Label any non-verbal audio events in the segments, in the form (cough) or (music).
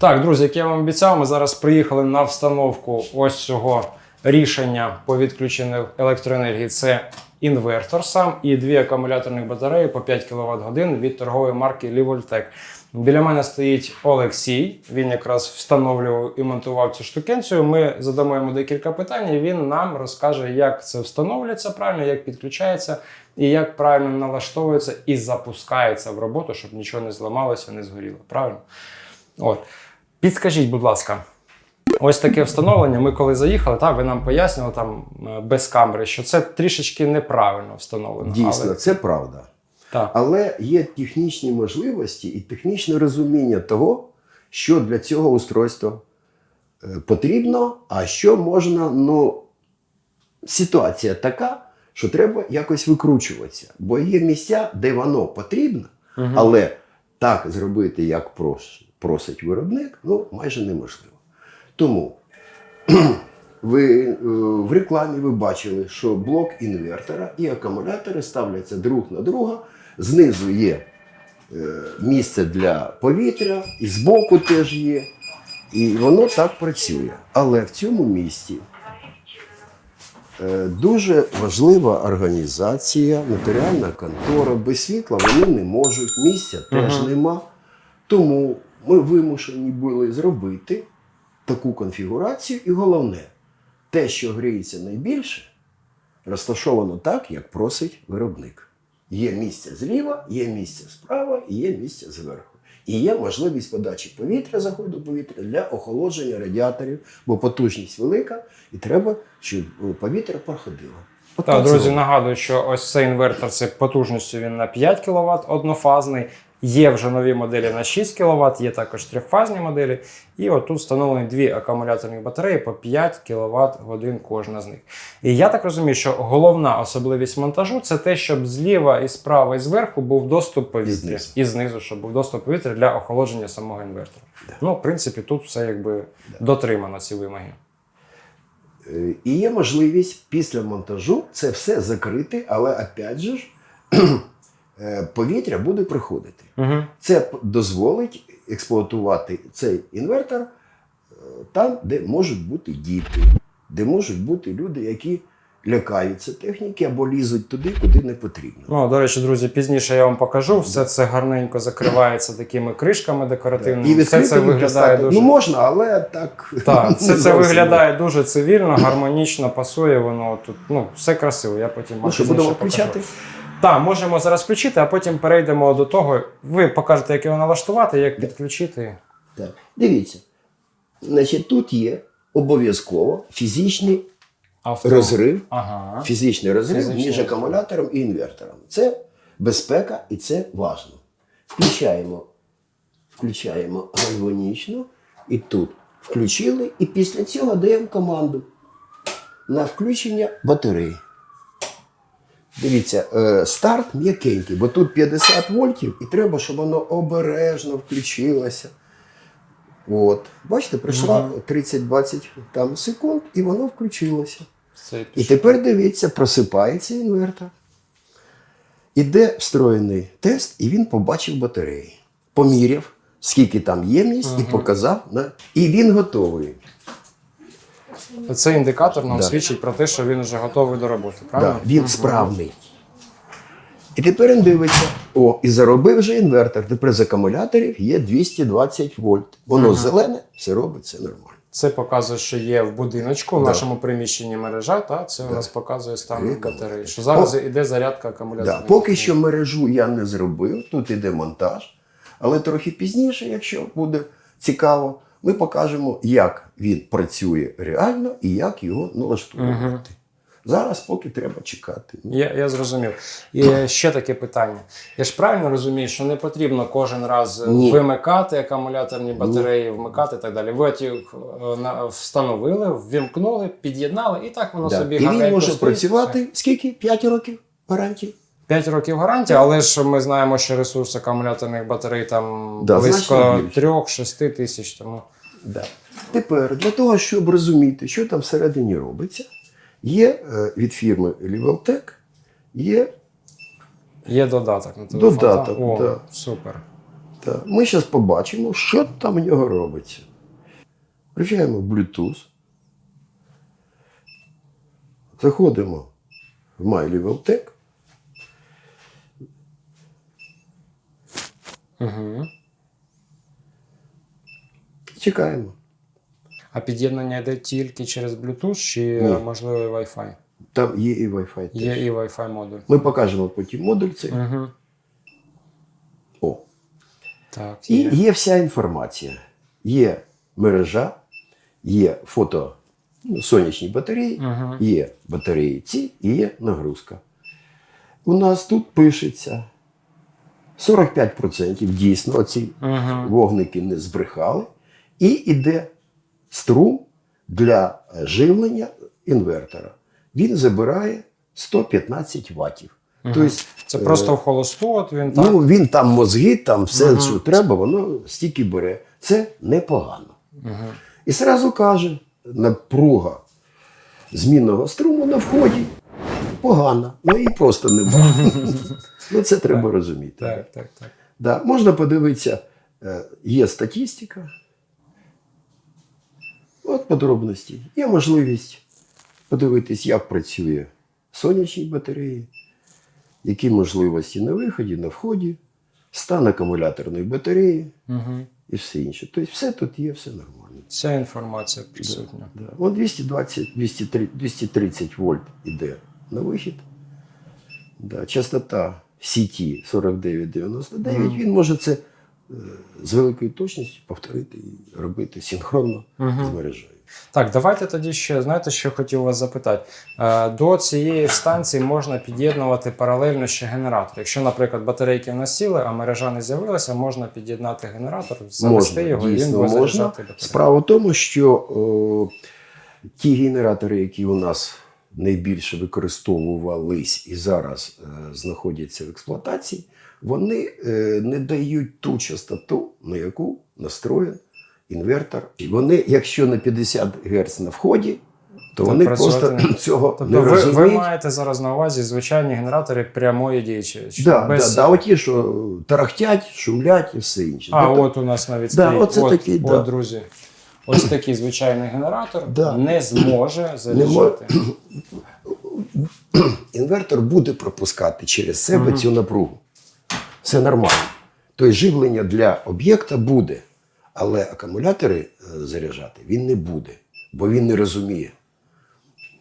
Так, друзі, як я вам обіцяв, ми зараз приїхали на встановку ось цього рішення по відключенню електроенергії. Це інвертор сам і дві акумуляторних батареї по 5 кВт годин від торгової марки Livoltec. Біля мене стоїть Олексій. Він якраз встановлював і монтував цю штукенцію. Ми задамо йому декілька питань. і Він нам розкаже, як це встановлюється правильно, як підключається і як правильно налаштовується і запускається в роботу, щоб нічого не зламалося, не згоріло. Правильно? От. Підскажіть, будь ласка, ось таке встановлення. Ми коли заїхали, та, ви нам пояснили там е, без камери, що це трішечки неправильно встановлено. Дійсно, Але, це правда. так. Але є технічні можливості і технічне розуміння того, що для цього устройства е, потрібно, а що можна. Ну, ситуація така, що треба якось викручуватися. Бо є місця, де воно потрібно, Мгм. але так зробити, як прос- просить виробник, ну майже неможливо. Тому (clears throat) ви, е, в рекламі ви бачили, що блок інвертора і акумулятори ставляться друг на друга. Знизу є е, місце для повітря, і збоку теж є. І воно так працює. Але в цьому місці е, дуже важлива організація, нотаріальна контора. Без світла вони не можуть, місця теж нема. Тому ми вимушені були зробити таку конфігурацію. І головне, те, що гріється найбільше, розташовано так, як просить виробник. Є місце зліва, є місце справа і є місце зверху. І є можливість подачі повітря, заходу повітря для охолодження радіаторів, бо потужність велика, і треба, щоб е, повітря проходило. Так, так друзі, нагадую, що ось цей інвертор це потужністю він на 5 кВт однофазний. Є вже нові моделі на 6 кВт, є також трьохфазні моделі. І отут встановлені дві акумуляторні батареї по 5 кВт годин кожна з них. І я так розумію, що головна особливість монтажу це те, щоб зліва і справа і зверху був доступ повітря. І знизу, щоб був доступ повітря для охолодження самого інвертора. Ну, в принципі, тут все якби дотримано ці вимоги. Е, І є можливість після монтажу це все закрити, але опять же повітря буде приходити. Угу. Це дозволить експлуатувати цей інвертор е, там, де можуть бути діти, де можуть бути люди, які лякаються техніки або лізуть туди, куди не потрібно. Ну, до речі, друзі, пізніше я вам покажу. Все це гарненько закривається такими кришками декоративними. І все це виглядає дуже. Ну можна, але так. Так, (laughs) все це виглядає дуже цивільно, гармонічно, пасує воно тут. Ну, все красиво. Я потім Ну що, будемо покажу. включати? Так, можемо зараз включити, а потім перейдемо до того. Ви покажете, як його налаштувати, як підключити. Так. Дивіться. Значить, тут є обов'язково фізичний Авто. розрив Ага. фізичний розрив Фізичний між акумулятором і інвертором. Це безпека і це важливо. Включаємо, включаємо гармонічно і тут включили, і після цього даємо команду на включення батареї. Дивіться, е, старт м'якенький, бо тут 50 вольтів, і треба, щоб воно обережно включилося. От. Бачите, пройшла 30-20 там секунд, і воно включилося. Все, І тепер дивіться, просипається інвертор. Іде встроєний тест, і він побачив батареї. Поміряв, скільки там ємність, і показав. І він готовий. Цей індикатор нам Да. свідчить про те, що він вже готовий до роботи. Правильно? Да, він справний. І тепер він дивиться: о, і заробив вже інвертор. Тепер з акумуляторів є 220 вольт. Воно зелене, все робить, все нормально. Це показує, що є в будиночку, в Да. нашому приміщенні мережа, та це у нас показує стан Є батареї. Що зараз О. іде зарядка акумулятора. Да. Поки що мережу я не зробив, тут іде монтаж. Але трохи пізніше, якщо буде цікаво, ми покажемо, як він працює реально і як його налаштовувати. Зараз поки треба чекати. Я, я зрозумів. І ще таке питання. Я ж правильно розумію, що не потрібно кожен раз Ні. вимикати акумуляторні батареї, вмикати і так далі. Ви їх е, на- встановили, ввімкнули, під'єднали, і так воно да. собі І він може працювати скільки? 5 років гарантії. 5 років гарантії, але ж ми знаємо, що ресурс акумуляторних батарей там Да, близько 3-6 тисяч. Тому Да. Тепер для того, щоб розуміти, що там всередині робиться, є е, від фірми Liveltec, є є додаток на телефон. Додаток, так? О, да. супер. Так. Ми зараз побачимо, що там в нього робиться. Включаємо Bluetooth. Заходимо в MyLevelTech. Угу. Чекаємо. А під'єднання йде тільки через Bluetooth чи Ні. е, можливо і Wi-Fi? Там є і Wi-Fi. теж. Є і Wi-Fi модуль. Ми покажемо потім модуль цей. Угу. О. Так, І є. є вся інформація. Є мережа, є фото ну, сонячні батареї, Угу. є батареї ці і є нагрузка. У нас тут пишеться 45% дійсно ці Угу. вогники не збрехали. І йде струм для живлення інвертора. Він забирає 115 ваттів. Тобто, Це е, просто в холосту, от він так. Ну, він там мозги, там все, Мгм. що треба, воно стільки бере. Це непогано. Угу. І зразу каже, напруга змінного струму на вході погана. Ну і просто немає. (laughs) ну, це треба розуміти. Так, так, так. Да. Можна подивитися, е, є статистика. От подробності. Є можливість подивитись, як працює сонячні батареї, які можливості на виході, на вході, стан акумуляторної батареї Угу. і все інше. Тобто все тут є, все нормально. Вся інформація присутня. Да. От 220, 203 230 вольт іде на вихід. Да. Частота сіті 4999. Мгм. Він може це е, з великою точністю повторити і робити синхронно Мгм. з мережею. Так, давайте тоді ще знаєте, що хотів вас запитати. Е, До цієї станції можна під'єднувати паралельно ще генератор. Якщо, наприклад, батарейки в нас сіли, а мережа не з'явилася, можна під'єднати генератор, завести Можна, його і він буде заряджати. Справа в тому, що о, ті генератори, які у нас найбільше використовувались і зараз е, знаходяться в експлуатації, вони е, не дають ту частоту, на яку настроєн інвертор. І вони, якщо на 50 Гц на вході, то вони працювати просто не- (clears throat) цього не Тобто ви, ви розуміють. маєте зараз на увазі звичайні генератори прямої діючі. Да, без... да, да, оті, що тарахтять, шумлять і все інше. А, Тобто, от у нас навіть Да, стоїть. оце от, такий, от, да. друзі. Ось такий звичайний генератор Да. не зможе заряджати. (clears throat) інвертор буде пропускати через себе Мгм. цю напругу. Все нормально. Тобто живлення для об'єкта буде, але акумулятори е, заряджати він не буде, бо він не розуміє.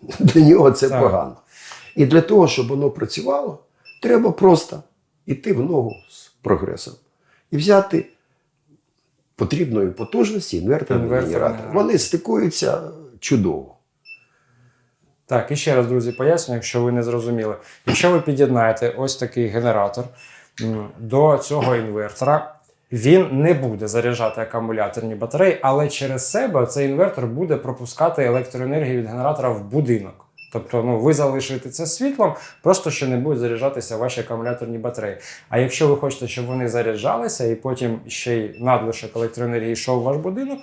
(laughs) Для нього це Так. погано. І для того, щоб воно працювало, треба просто йти в ногу з прогресом і взяти потрібної потужності інверторний Інверторний генератор. генератор. Вони стикуються чудово. Так, і ще раз, друзі, поясню, якщо ви не зрозуміли. Якщо ви під'єднаєте ось такий генератор до цього інвертора, він не буде заряджати акумуляторні батареї, але через себе цей інвертор буде пропускати електроенергію від генератора в будинок. Тобто, ну, ви залишите це світлом, просто що не будуть заряджатися ваші акумуляторні батареї. А якщо ви хочете, щоб вони заряджалися, і потім ще й надлишок електроенергії йшов в ваш будинок,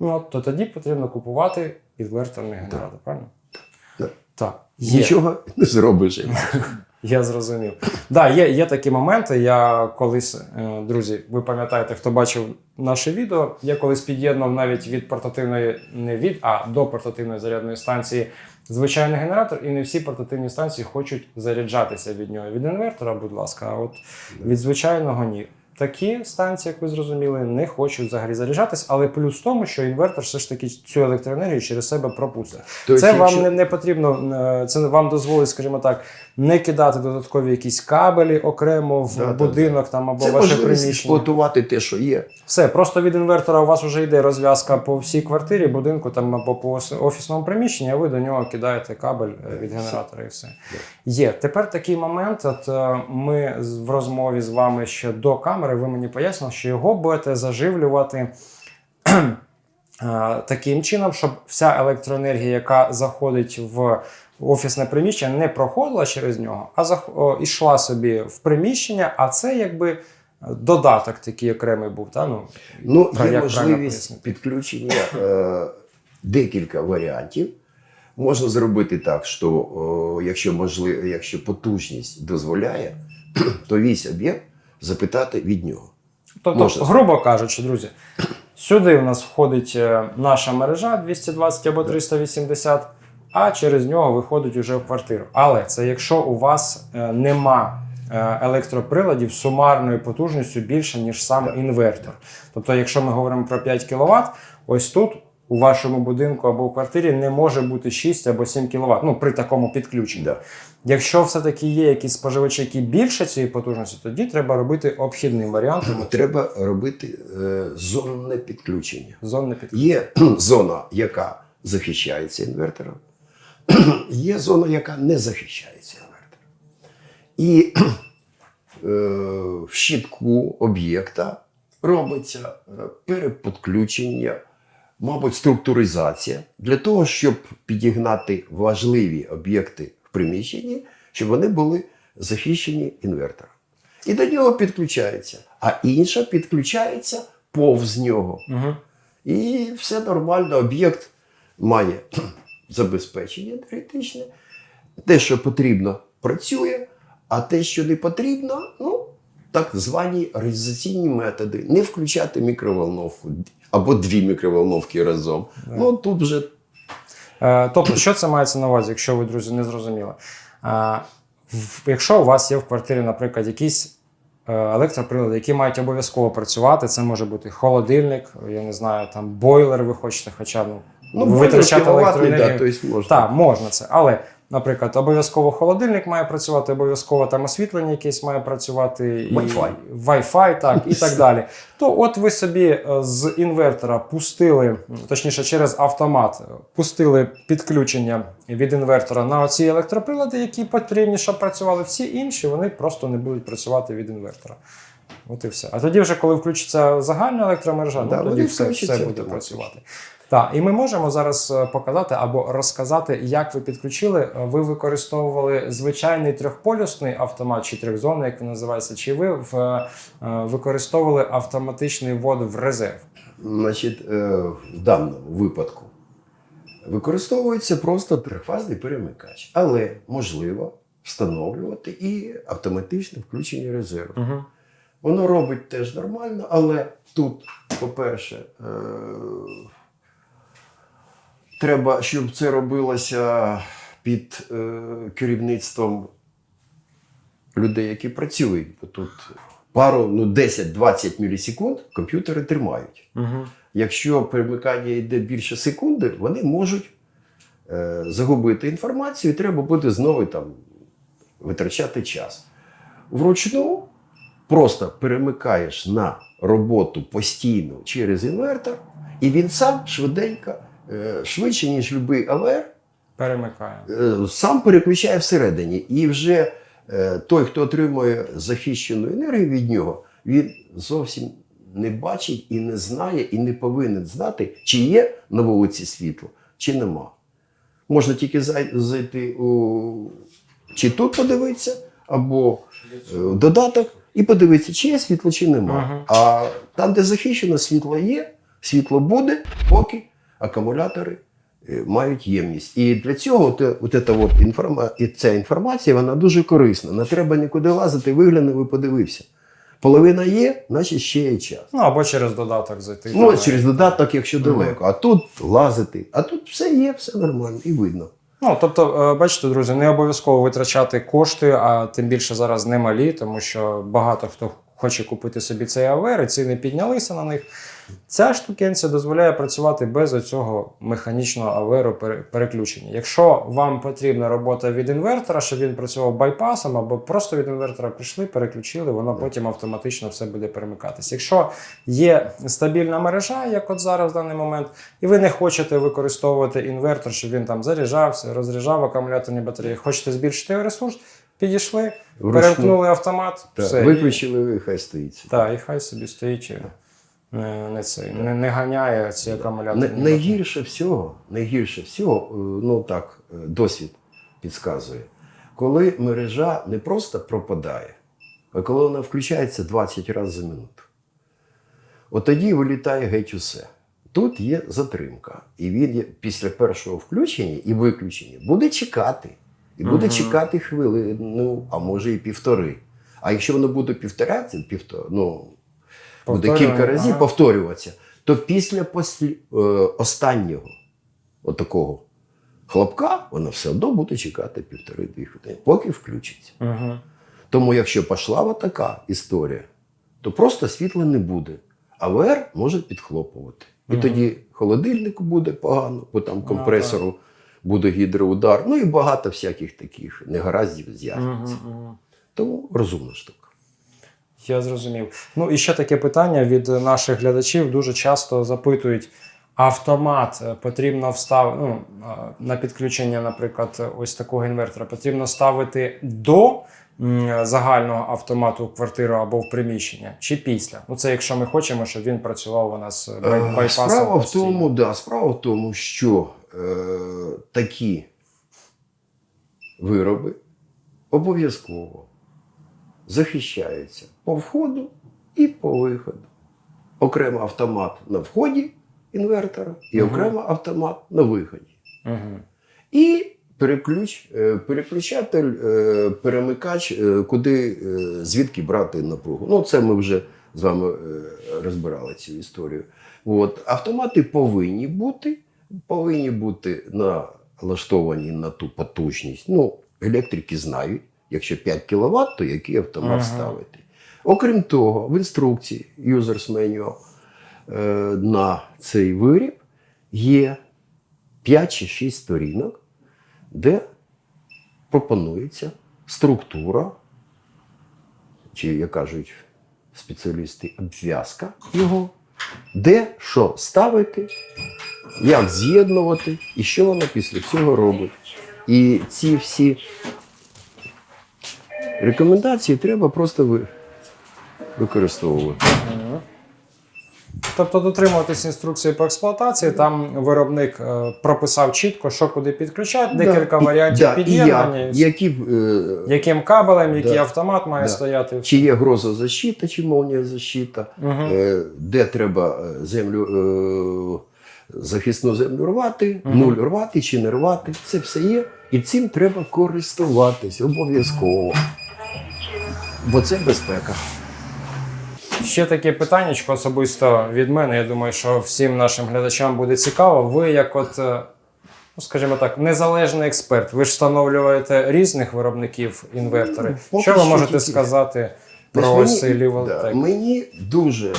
ну, то тоді потрібно купувати інверторний генератор, правильно? Так. Так. Є. Нічого не зробиш. (laughs) Я зрозумів. Да, є, є такі моменти. Я колись, е, друзі, ви пам'ятаєте, хто бачив наше відео, я колись під'єднав навіть від портативної, не від, а до портативної зарядної станції звичайний генератор, і не всі портативні станції хочуть заряджатися від нього. Від інвертора, будь ласка, а от від звичайного ні. Такі станції, як ви зрозуміли, не хочуть взагалі заряджатись, але плюс в тому, що інвертор все ж таки цю електроенергію через себе пропустить. Тобто, це вам не, не потрібно, е, це вам дозволить, скажімо так, не кидати додаткові якісь кабелі окремо в Да, да, будинок там або Це ваше приміщення. експлуатувати те, що є. Все, просто від інвертора у вас вже йде розв'язка по всій квартирі, будинку там або по офісному приміщенні, а ви до нього кидаєте кабель е, від генератора і все. Є. Тепер такий момент. От е, ми в розмові з вами ще до камери, ви мені пояснили, що його будете заживлювати. (clears throat) е, Таким чином, щоб вся електроенергія, яка заходить в офісне приміщення, не проходила через нього, а зах- о, йшла собі в приміщення, а це якби е, додаток такий окремий був. Та? Ну, Ну, є як можливість підключення е, декілька варіантів. Можна зробити так, що о, якщо можливо, якщо потужність дозволяє, (clears throat) то весь об'єкт запитати від нього. Тобто, Можна грубо кажучи, друзі, сюди у нас входить е, наша мережа 220 або 380, а через нього виходить уже в квартиру. Але це якщо у вас е, нема е, електроприладів сумарною потужністю більше, ніж сам інвертор. Тобто, якщо ми говоримо про 5 кВт, ось тут. У вашому будинку або в квартирі не може бути 6 або 7 кВт, ну при такому підключенні. Да. Якщо все-таки є якісь споживачі, які більше цієї потужності, тоді треба робити обхідним варіантом (clears throat) Треба робити е, зонне підключення. зонне підключення. Є (clears throat) зона, яка захищається інвертором, (clears throat) є зона, яка не захищається інвертором. І е, в щитку об'єкта робиться е, переподключення, мабуть, структуризація для того, щоб підігнати важливі об'єкти в приміщенні, щоб вони були захищені інвертором. І до нього підключається, а інша підключається повз нього. Угу. І все нормально, об'єкт має (clears throat) забезпечення енергетичне. Те, що потрібно, працює, а те, що не потрібно, ну, так звані реалізаційні методи. Не включати мікроволновку або дві мікроволновки разом. Ну тут вже Е, тобто, що це мається на увазі, якщо ви, друзі, не зрозуміли? Е, якщо у вас є в квартирі, наприклад, якісь е, електроприлади, які мають обов'язково працювати, це може бути холодильник, я не знаю, там бойлер, ви хочете, хоча ну, ну, витрачати да, електроенергію. тобто можна. Так, можна це. Але, наприклад, обов'язково холодильник має працювати, обов'язково там освітлення якесь має працювати, і Wi-Fi. Wi-Fi, так, і так (laughs) далі. То от ви собі е, з інвертора пустили, точніше, через автомат, е, пустили підключення від інвертора на оці електроприлади, які потрібні, щоб працювали. Всі інші, вони просто не будуть працювати від інвертора. От і все. А тоді, вже коли включиться загальна електромережа, Да, ну, тоді все, все буде працювати. Так, і ми можемо зараз е, показати або розказати, як ви підключили. Е, Ви використовували звичайний трьохполюсний автомат чи трьохзонний, як він називається, чи ви в, е, використовували автоматичний ввод в резерв? Значить, в даному випадку використовується просто трифазний перемикач, але можливо встановлювати і автоматичне включення резерву. Угу. Воно робить теж нормально, але тут, по-перше, треба, щоб це робилося під е, керівництвом людей, які працюють. Бо тут пару, ну 10-20 мілісекунд комп'ютери тримають. Угу. Якщо перемикання йде більше секунди, вони можуть е, загубити інформацію, і треба буде знову там витрачати час. Вручну просто перемикаєш на роботу постійно через інвертор, і він сам швиденько, швидше, ніж будь-який АВР, Перемикає. е, сам переключає всередині. І вже е, той, хто отримує захищену енергію від нього, він зовсім не бачить і не знає, і не повинен знати, чи є на вулиці світло, чи нема. Можна тільки зайти у чи тут подивитися, або е, в додаток, і подивитися, чи є світло, чи нема. Ага. А там, де захищено, світло є, світло буде, поки акумулятори е, мають ємність. І для цього от, от, ета от інформа, і ця інформація вона дуже корисна. Не треба нікуди лазити, виглянув і подивився. Половина є, значить ще є час. Ну або через додаток зайти. Ну, там, через додаток, якщо далеко. А тут лазити, а тут все є, все нормально і видно. Ну, тобто, е, бачите, друзі, не обов'язково витрачати кошти, а тим більше зараз немалі, тому що багато хто хоче купити собі цей АВР, і ціни піднялися на них. Ця штукенця дозволяє працювати без оцього механічного аверу пере- переключення. Якщо вам потрібна робота від інвертора, щоб він працював байпасом або просто від інвертора прийшли, переключили, воно потім автоматично все буде перемикатися. Якщо є стабільна мережа, як от зараз в даний момент, і ви не хочете використовувати інвертор, щоб він там заряджався, розряджав акумуляторні батареї, хочете збільшити ресурс, підійшли, перемкнули автомат, Так, все. виключили, і хай стоїть. так, і хай собі стоїть. І Не, не, цей, не, не ганяє ці акумулятори. Най- найгірше всього, найгірше всього, е, ну так, е, досвід підказує, коли мережа не просто пропадає, а коли вона включається 20 разів за минуту. От тоді вилітає геть усе. Тут є затримка. І він після першого включення і виключення буде чекати. І буде Мгм. чекати хвилину, а може і півтори. А якщо воно буде півтора, це півтора, ну, буде кілька разів ага. повторюватися, то після послі, е, останнього отакого хлопка вона все одно буде чекати півтори-дві хвилини, поки включиться. Угу. Тому якщо пішла така історія, то просто світла не буде. А ВР може підхлопувати. І Мгм. тоді холодильнику буде погано, бо там Ну, компресору буде гідроудар. Ну і багато всяких таких негараздів з'явиться. Тому розумна штука. Я зрозумів. Ну і ще таке питання від наших глядачів дуже часто запитують. Автомат е, потрібно вставити ну, е, на підключення, наприклад, ось такого інвертора потрібно ставити до загального автомату в квартиру або в приміщення, чи після. Ну це якщо ми хочемо, щоб він працював у нас е, бай- байпасом. Справа в тому, да, справа в тому, що е, такі вироби обов'язково захищаються по входу і по виходу. Окремо автомат на вході інвертора і Мгм. окремо автомат на виході. Мгм. І переключ, е, переключатель, е, перемикач, е, куди звідки брати напругу. Ну, це ми вже з вами розбирали цю історію. От. Автомати повинні бути, повинні бути налаштовані на ту потужність. Ну, електрики знають, якщо 5 кВт, то який автомат Ага. ставити. Окрім того, в інструкції Users Manual е, на цей виріб є 5 чи 6 сторінок, де пропонується структура, чи, як кажуть спеціалісти, обв'язка його, де що ставити, як з'єднувати і що воно після цього робить. І ці всі рекомендації треба просто використовувати. Тобто дотримуватись інструкції по експлуатації, там виробник е, прописав чітко, що куди підключати, декілька Да, і- варіантів да, і під'єднання, як, які, б, е, яким кабелем, який Да. автомат має Да. стояти. чи є грозозащита, чи молнієзащита, Мгм. е, де треба е, землю, е, захисну землю рвати, Мгм. нуль рвати чи не рвати. Це все є. І цим треба користуватись обов'язково. Бо це безпека. Ще таке питання особисто від мене. Я думаю, що всім нашим глядачам буде цікаво. Ви, як от, е, ну скажімо так, незалежний експерт, ви ж встановлюєте різних виробників інвертори. Ну, поки Що ви можете тільки- сказати про Значить, ось цей да, мені дуже е,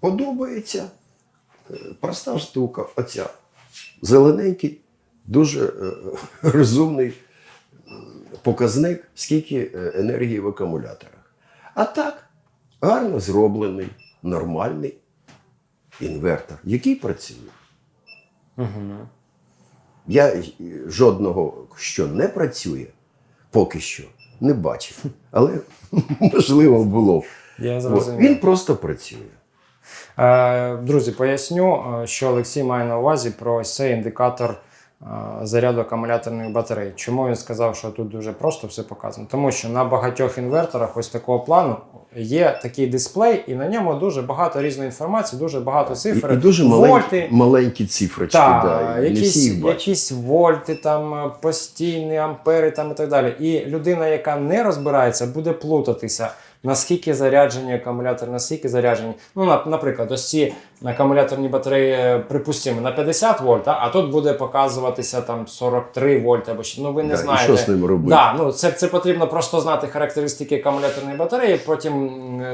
подобається е, проста штука. Оця зелененький, дуже е, (laughs) розумний показник, скільки е, енергії в акумуляторах. А так, гарно зроблений, нормальний інвертор, який працює. Угу. Я жодного, що не працює, поки що не бачив. Але (laughs) можливо було. Я зрозумів. Він просто працює. Е, Друзі, поясню, е, що Олексій має на увазі про ось цей індикатор е, заряду акумуляторної батареї. Чому він сказав, що тут дуже просто все показано? Тому що на багатьох інверторах ось такого плану є такий дисплей, і на ньому дуже багато різної інформації, дуже багато І, цифр. і дуже вольти. маленькі цифрочки. Так, да, і всі якісь, їх якісь вольти, там постійні ампери там і так далі. І людина, яка не розбирається, буде плутатися. Наскільки заряджені акумулятори, наскільки заряджені. Ну, на- наприклад, ось ці акумуляторні батареї, е, припустимо, на 50 вольт, а тут буде показуватися там 43 вольт або ще. Ну ви не Да, і що з ним робити? Да, ну це, це потрібно просто знати характеристики акумуляторної батареї, потім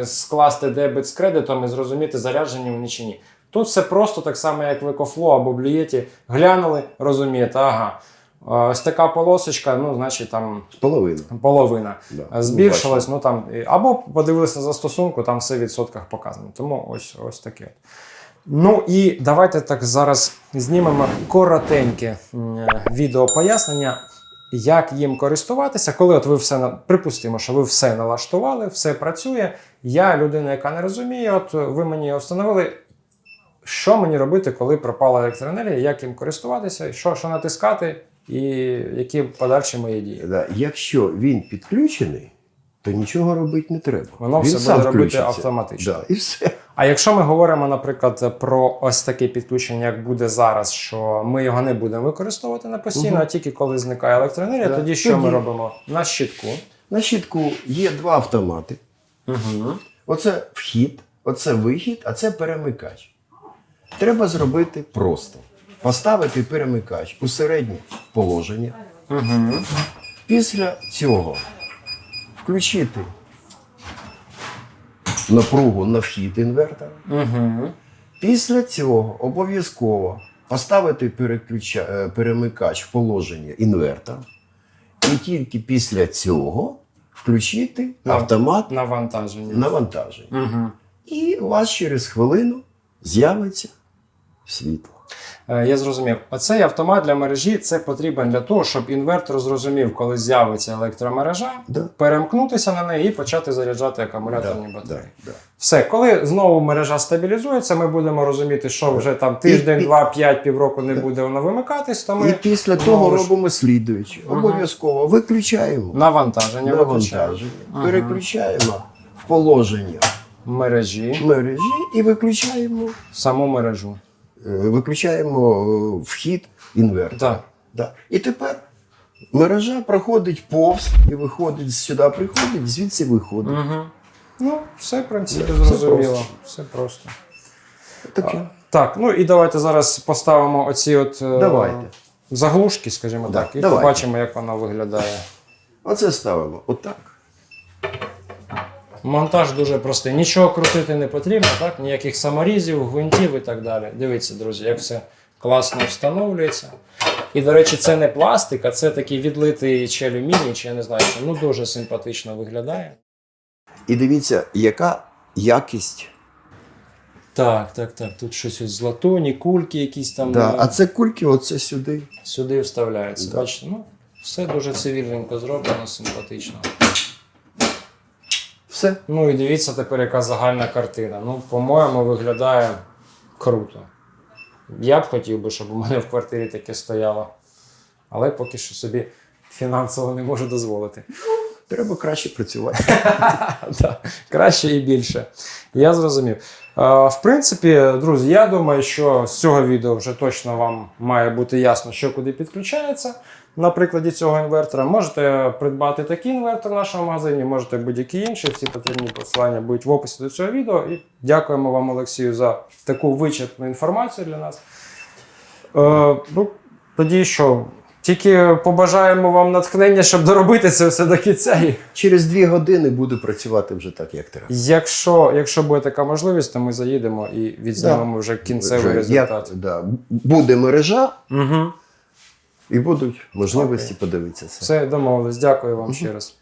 скласти дебет з кредитом і зрозуміти, заряджені вони чи ні. Тут все просто так само, як в EcoFlow або в Глянули, розумієте, ага. Е, Ось така полосочка, ну, значить, там Половина. половина Да. Е, збільшилась, ну там або подивилися на застосунку, там все в відсотках показано. Тому ось ось таке. Ну і давайте так зараз знімемо коротеньке е, відео пояснення, як їм користуватися, коли от ви все припустимо, що ви все налаштували, все працює. Я людина, яка не розуміє, от ви мені встановили. Що мені робити, коли пропала електроенергія, як їм користуватися, що, що натискати, і які подальші мої дії? Да. Якщо він підключений, то нічого робити не треба. Воно він все буде робити автоматично. Да, і все. А якщо ми говоримо, наприклад, про ось таке підключення, як буде зараз, що ми його не будемо використовувати на постійно, Мгм. а тільки коли зникає електроенергія, Да. тоді що ми робимо? На щитку. На щитку є два автомати. Угу. Оце вхід, оце вихід, а це перемикач. Треба зробити просто. Поставити перемикач у середнє положення. Угу. Після цього включити напругу на вхід інвертора. Угу. Після цього обов'язково поставити переключа... е, перемикач в положення інвертора. І тільки після цього включити на... автомат Навантаження. навантаження. Угу. І у вас через хвилину з'явиться світло. Е, Я зрозумів. Оцей автомат для мережі це потрібен для того, щоб інвертор зрозумів, коли з'явиться електромережа, Да. перемкнутися на неї і почати заряджати акумуляторні Да, батареї. да. Все, коли знову мережа стабілізується, ми будемо розуміти, що вже там тиждень, І- і- два, п'ять, півроку не буде воно вимикатись, то І ми після знову того ж робимо слідуюче. Обов'язково виключаємо навантаження навантаження, переключаємо в положення мережі, мережі і виключаємо, саму мережу. Е, виключаємо е, вхід інвертора. Так. Да. І тепер мережа проходить повз і виходить сюди, приходить, звідси виходить. Угу. Ну, все, в принципі, Да, все зрозуміло. просто. Все просто. Так, ну і давайте зараз поставимо оці от е, Давайте. заглушки, скажімо Да, так, і давайте. побачимо, як воно виглядає. Оце ставимо отак. Монтаж дуже простий. Нічого крутити не потрібно, так? Ніяких саморізів, гвинтів і так далі. Дивіться, друзі, як все класно встановлюється. І, до речі, це не пластик, а це такий відлитий чи алюміній, чи я не знаю, що ну дуже симпатично виглядає. І дивіться, яка якість. Так, так, так. Тут щось ось з латуні, кульки якісь там Да. А це кульки, оце сюди. сюди вставляються. Да. Бачите, ну, все дуже цивільненько зроблено, симпатично. Все. Ну і дивіться тепер, яка загальна картина. Ну, по-моєму, виглядає круто. Я б хотів би, щоб у мене в квартирі таке стояло. Але поки що собі фінансово не можу дозволити. Треба краще працювати. (laughs) Краще і більше. Я зрозумів. В принципі, друзі, я думаю, що з цього відео вже точно вам має бути ясно, що куди підключається. На прикладі цього інвертора можете придбати такий інвертор в нашому магазині, можете будь-який інший. Всі потрібні посилання будуть в описі до цього відео. І дякуємо вам, Олексію, за таку вичерпну інформацію для нас. Е, ну, тоді що? Тільки побажаємо вам натхнення, щоб доробити це все до кінця. Через дві години буду працювати вже так, як треба. Якщо, якщо буде така можливість, то ми заїдемо і відзнімемо вже кінцевий Вже результат. Як, да, буде мережа Угу. І будуть можливості подивитися. Все, домовились. Дякую вам ще раз.